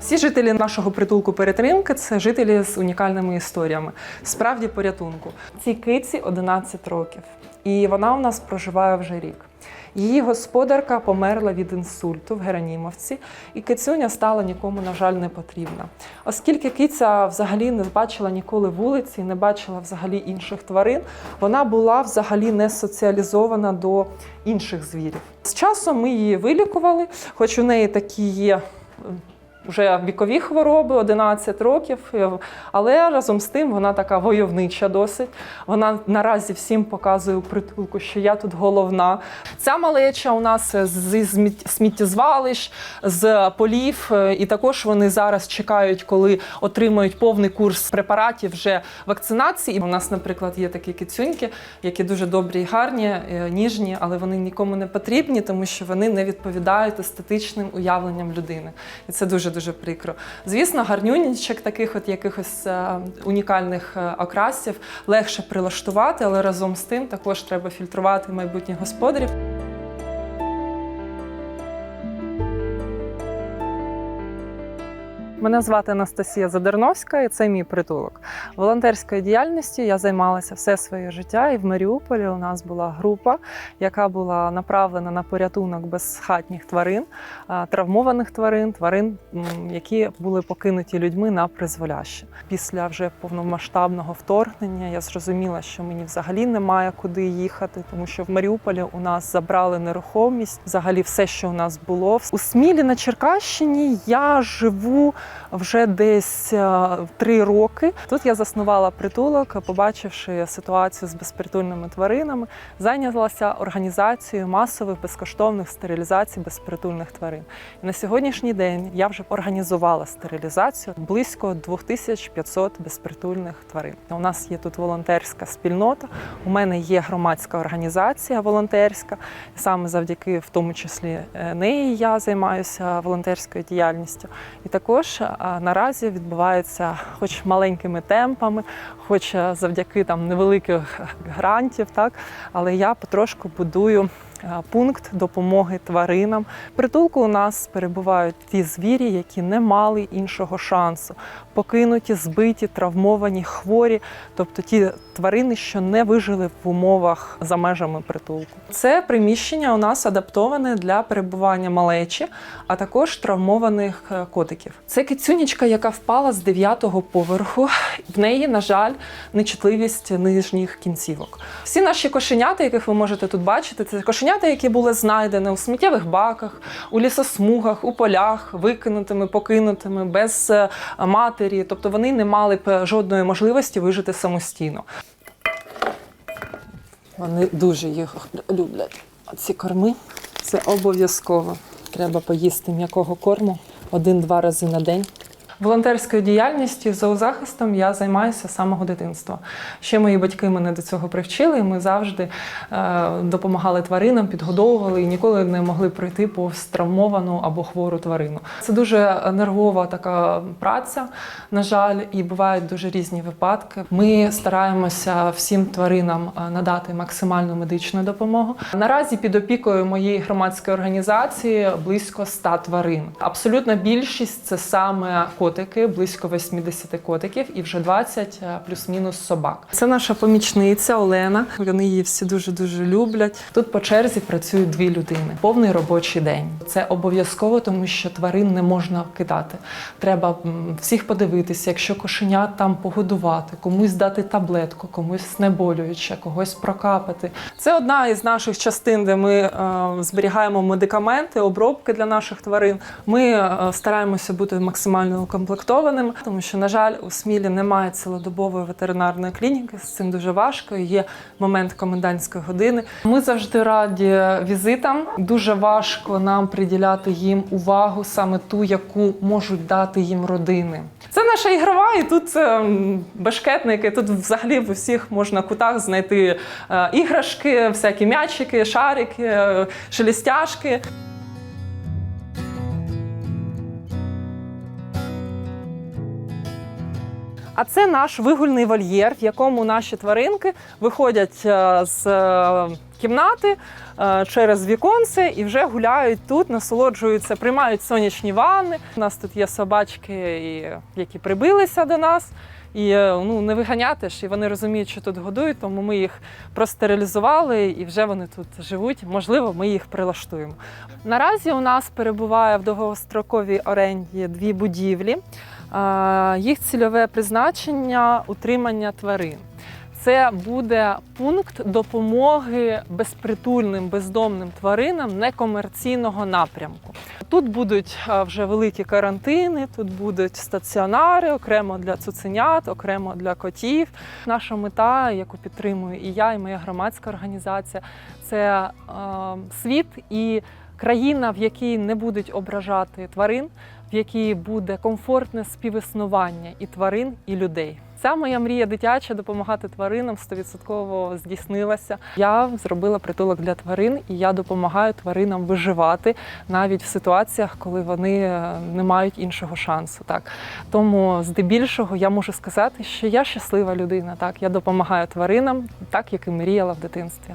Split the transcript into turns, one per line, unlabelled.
Всі жителі нашого притулку перетримки це жителі з унікальними історіями, справді порятунку. Цій киці 11 років, і вона у нас проживає вже рік. Її господарка померла від інсульту в Геранімовці, і кицюня стала нікому, на жаль, не потрібна. Оскільки киця взагалі не бачила ніколи вулиці, не бачила взагалі інших тварин, вона була взагалі не соціалізована до інших звірів. З часом ми її вилікували, хоч у неї такі є. Вже вікові хвороби, 11 років, але разом з тим вона така войовнича досить. Вона наразі всім показує у притулку, що я тут головна. Ця малеча у нас зі сміттєзвалищ, з полів, е, і також вони зараз чекають, коли отримають повний курс препаратів вже вакцинації. У нас, наприклад, є такі кицюньки, які дуже добрі і гарні, е, ніжні, але вони нікому не потрібні, тому що вони не відповідають естетичним уявленням людини. І це дуже дуже прикро. Звісно, гарнюнічок таких от якихось е, унікальних е, окрасів легше прилаштувати, але разом з тим також треба фільтрувати майбутніх господарів. Мене звати Анастасія Задерновська, і це мій притулок. Волонтерською діяльністю я займалася все своє життя, і в Маріуполі у нас була група, яка була направлена на порятунок безхатніх тварин, травмованих тварин, тварин, які були покинуті людьми на призволяще. Після вже повномасштабного вторгнення я зрозуміла, що мені взагалі немає куди їхати, тому що в Маріуполі у нас забрали нерухомість, взагалі все, що у нас було. У Смілі на Черкащині я живу вже десь е, три роки. Тут я заснувала притулок, побачивши ситуацію з безпритульними тваринами, зайнялася організацією масових безкоштовних стерилізацій безпритульних тварин. І на сьогоднішній день я вже організувала стерилізацію близько 2500 безпритульних тварин. У нас є тут волонтерська спільнота. У мене є громадська організація волонтерська. Саме завдяки, в тому числі, е, неї я займаюся волонтерською діяльністю. І також наразі відбувається, хоч маленькими темпами, хоч е, завдяки там невеликих грантів, так але я потрошку будую. Пункт допомоги тваринам. Притулку у нас перебувають ті звірі, які не мали іншого шансу. Покинуті, збиті, травмовані, хворі, тобто ті тварини, що не вижили в умовах за межами притулку. Це приміщення у нас адаптоване для перебування малечі, а також травмованих е, котиків. Це кицюнічка, яка впала з дев'ятого поверху. В неї, на жаль, нечутливість нижніх кінцівок. Всі наші кошенята, яких ви можете тут бачити, це кошенята, які були знайдені у сміттєвих баках, у лісосмугах, у полях, викинутими, покинутими, без е, матері. Тобто вони не мали б жодної можливості вижити самостійно. Вони дуже їх люблять. Ці корми це обов'язково. Треба поїсти м'якого корму один-два рази на день. Волонтерською діяльністю зоозахистом я займаюся з самого дитинства. Ще мої батьки мене до цього привчили. і Ми завжди е, допомагали тваринам, підгодовували і ніколи не могли пройти повз травмовану або хвору тварину. Це дуже нервова така праця, на жаль, і бувають дуже різні випадки. Ми стараємося всім тваринам е, надати максимальну медичну допомогу. Наразі під опікою моєї громадської організації близько 100 тварин. Абсолютна більшість це саме котики, близько 80 котиків і вже 20 е, плюс-мінус собак. Це наша помічниця Олена. Вони її всі дуже дуже люблять. Тут по черзі працюють дві людини. Повний робочий день. Це обов'язково, тому що тварин не можна кидати. Треба всіх подивитися, якщо кошенят там погодувати, комусь дати таблетку, комусь знеболююче, когось прокапати. Це одна із наших частин, де ми е, зберігаємо медикаменти, обробки для наших тварин. Ми е, стараємося бути максимально укомплектованими, тому що, на жаль, у Смілі немає цілодобової ветеринарної клініки. З цим дуже важко. Є момент комендантської години. Ми завжди раді візитам. Дуже важко нам приділяти їм увагу, саме ту, яку можуть дати їм родини. Це наша ігрова, і тут це бешкетники. Тут взагалі в усіх можна кутах знайти е, іграшки, всякі м'ячики, шарики, е, А це наш вигульний вольєр, в якому наші тваринки виходять е, з е, кімнати е, через віконце і вже гуляють тут, насолоджуються, приймають сонячні ванни. У нас тут є собачки, які прибилися до нас. І ну не виганяти ж, і вони розуміють, що тут годують, тому ми їх простерилізували і вже вони тут живуть. Можливо, ми їх прилаштуємо. Наразі у нас перебуває в довгостроковій оренді дві будівлі. Їх цільове призначення утримання тварин. Це буде пункт допомоги безпритульним бездомним тваринам некомерційного напрямку. Тут будуть вже великі карантини, тут будуть стаціонари окремо для цуценят, окремо для котів. Наша мета, яку підтримую і я, і моя громадська організація, це е, світ і країна, в якій не будуть ображати тварин, в якій буде комфортне співіснування і тварин, і людей. Ця моя мрія дитяча допомагати тваринам 100% здійснилася. Я зробила притулок для тварин, і я допомагаю тваринам виживати навіть в ситуаціях, коли вони е, не мають іншого шансу. Так тому здебільшого я можу сказати, що я щаслива людина. Так я допомагаю тваринам, так як і мріяла в дитинстві.